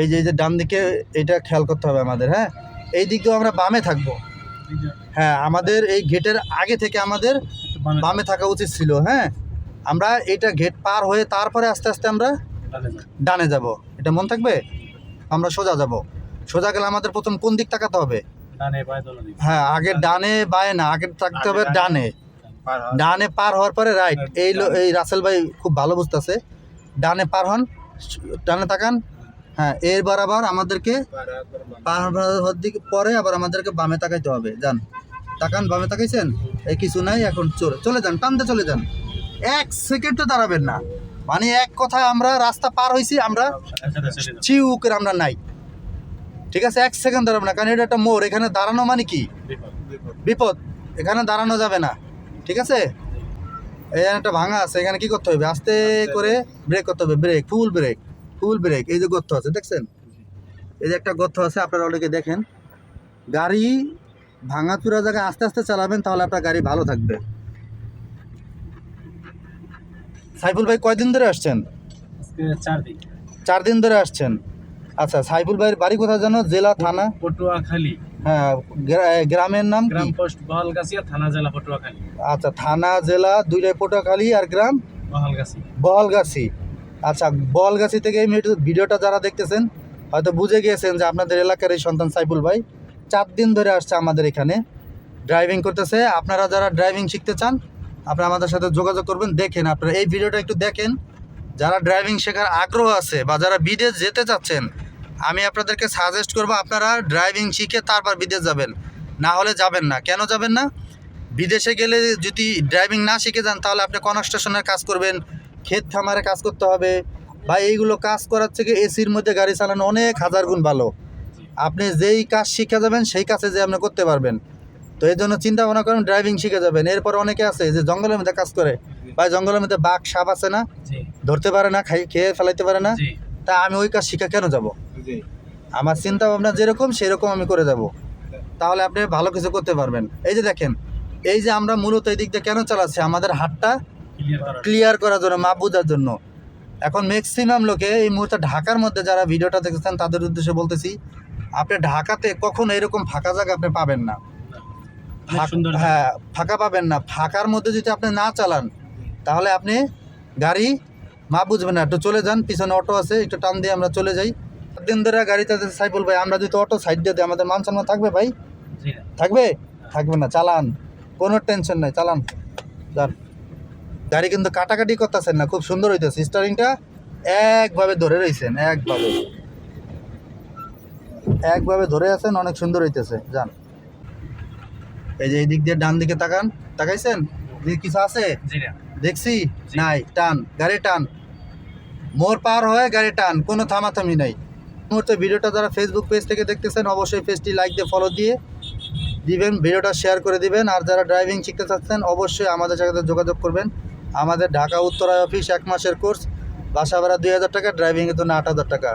এই যে এই যে ডান দিকে এটা খেয়াল করতে হবে আমাদের হ্যাঁ? এই দিক দিয়েও আমরা বামে থাকব। হ্যাঁ আমাদের এই গেটের আগে থেকে আমাদের বামে থাকা উচিত ছিল হ্যাঁ? আমরা এটা গেট পার হয়ে তারপরে আস্তে আস্তে আমরা ডানে যাব। এটা মন থাকবে? আমরা সোজা যাব। সোজা গেলে আমাদের প্রথম কোন দিক তাকাতে হবে? হ্যাঁ আগে ডানে। বায়ে না আগে থাকতে হবে ডানে ডানে। পার হওয়ার পরে রাইট। এই এই রাসেল ভাই খুব ভালো বুঝতেছে। ডানে পার হন ডানে তাকান হ্যাঁ এরবার আবার আমাদেরকে পার আবার আমাদেরকে বামে তাকাইতে হবে। যান, তাকান, বামে তাকাইছেন? এই কিছু নাই, এখন চলে চলে যান, টানতে চলে যান। এক সেকেন্ডও দাঁড়াবেন না। মানে এক কথায় আমরা রাস্তা পার হয়েছি আমরা চিউকের আমরা নাই। ঠিক আছে, এক সেকেন্ড দাঁড়াবো না, কারণ এটা একটা মোড়। এখানে দাঁড়ানো মানে কি? বিপদ। এখানে দাঁড়ানো যাবে না। ঠিক আছে? এখানে একটা ভাঙা আছে, এখানে কি করতে হবে? আস্তে করে ব্রেক করতে হবে, break, full break. Full break এই যে গর্ত আছে দেখছেন? এই যে একটা গর্ত আছে আপনারা অনেকে দেখেন। গাড়ি ভাঙাচুরা জায়গায় আস্তে আস্তে চালাবেন তাহলে আপনার গাড়ি ভালো থাকবে। সাইফুল ভাই কয়দিন ধরে আসছেন? চার দিন। চার দিন ধরে আসছেন। আচ্ছা সাইফুল ভাইয়ের বাড়ি কোথায় জানো জেলা থানা? পটুয়াখালী। হ্যাঁ গ্রামের নাম গ্রাম পোস্ট বহলগাছিয়া থানা জেলা পটুয়াখালী। আচ্ছা থানা জেলা দুইটাই পটুয়াখালী আর গ্রাম? বহলগাছি। বহলগাছি। আচ্ছা বলগাছি থেকে এই ভিডিও- ভিডিওটা যারা দেখতেছেন, হয়তো বুঝে গিয়েছেন যে আপনাদের এলাকার এই সন্তান সাইফুল ভাই চার দিন ধরে আসছে আমাদের এখানে ড্রাইভিং করতেছে। আপনারা যারা ড্রাইভিং শিখতে চান, আপনারা আমাদের সাথে যোগাযোগ করবেন, দেখেন আপনারা এই ভিডিওটা একটু দেখেন। যারা ড্রাইভিং শেখার আগ্রহ আছে বা যারা বিদেশ যেতে চাচ্ছেন, আমি আপনাদেরকে সাজেস্ট করব আপনারা ড্রাইভিং শিখে তারপর বিদেশ যাবেন। না হলে যাবেন না। কেন যাবেন না? বিদেশে গেলে যদি ড্রাইভিং না শিখে যান, তাহলে আপনি কনস্ট্রাকশনের কাজ করবেন ক্ষেত খামারে কাজ করতে হবে। বা এইগুলো কাজ করার থেকে এসির মধ্যে গাড়ি চালানো অনেক হাজার গুণ ভালো। আপনি যেই কাজ শিখে যাবেন সেই কাজে যে আপনি করতে পারবেন। তো এই জন্য চিন্তা ভাবনা করেন ড্রাইভিং শিখে যাবেন। এরপর অনেকে আছে যে জঙ্গলের মধ্যে কাজ করে। বা জঙ্গলের মধ্যে বাঘ সাপ আছে না? ধরতে পারে না খাই খেয়ে ফেলাইতে পারে না। তা আমি ওই কাজ শিখে কেন যাব? আমার চিন্তা ভাবনা যেরকম সেরকম আমি করে যাব। তাহলে আপনি ভালো কিছু করতে পারবেন। এই যে দেখেন এই যে আমরা মূলত এই দিক দিয়ে কেন চালাচ্ছি? আমাদের হাতটা ক্লিয়ার করার জন্য। মাপ বোঝার জন্য। এখন ম্যাক্সিমাম লোকে এই মুহূর্তে ঢাকার মধ্যে যারা ভিডিওটা দেখেছেন তাদের উদ্দেশ্যে বলতেছি আপনি ঢাকাতে কখনো এরকম ফাঁকা জায়গা আপনি পাবেন না। হ্যাঁ ফাঁকা পাবেন না। ফাঁকার মধ্যে যদি আপনি না চালান তাহলে আপনি গাড়ি মা বুঝবেন না। একটু চলে যান পিছনে অটো আছে একটু টান দিয়ে আমরা চলে যাই। দিন ধরে গাড়িতে সাইকেল ভাই আমরা যদি অটো সাইড দিয়ে দিই আমাদের মান সম্মান থাকবে ভাই? থাকবে? থাকবে না চালান। কোনো টেনশন নাই চালান। যান। গাড়ি কিন্তু কাটাকাটি করতেছেন না খুব সুন্দর হইতেছে। স্টারিংটা একভাবে ধরে রয়েছেন একভাবে। একভাবে ধরে আছেন অনেক সুন্দর হইতেছে যান। এই যে এই দিক দিয়ে ডান দিকে তাকান তাকাইছেন? কিছু আছে? দেখছি? নাই টান গাড়ি টান। মোর পার হয়ে গাড়ি টান কোনো থামাথামি নাই। মুহূর্তে ভিডিওটা যারা ফেসবুক পেজ থেকে দেখতেছেন অবশ্যই পেজটি লাইক দিয়ে ফলো দিয়ে দিবেন ভিডিওটা শেয়ার করে দিবেন। আর যারা ড্রাইভিং শিখতে চাচ্ছেন অবশ্যই আমাদের সাথে যোগাযোগ করবেন। আমাদের ঢাকা উত্তরায় অফিস এক মাসের কোর্স বাসা ভাড়া দুই হাজার টাকা তো না আট হাজার টাকা।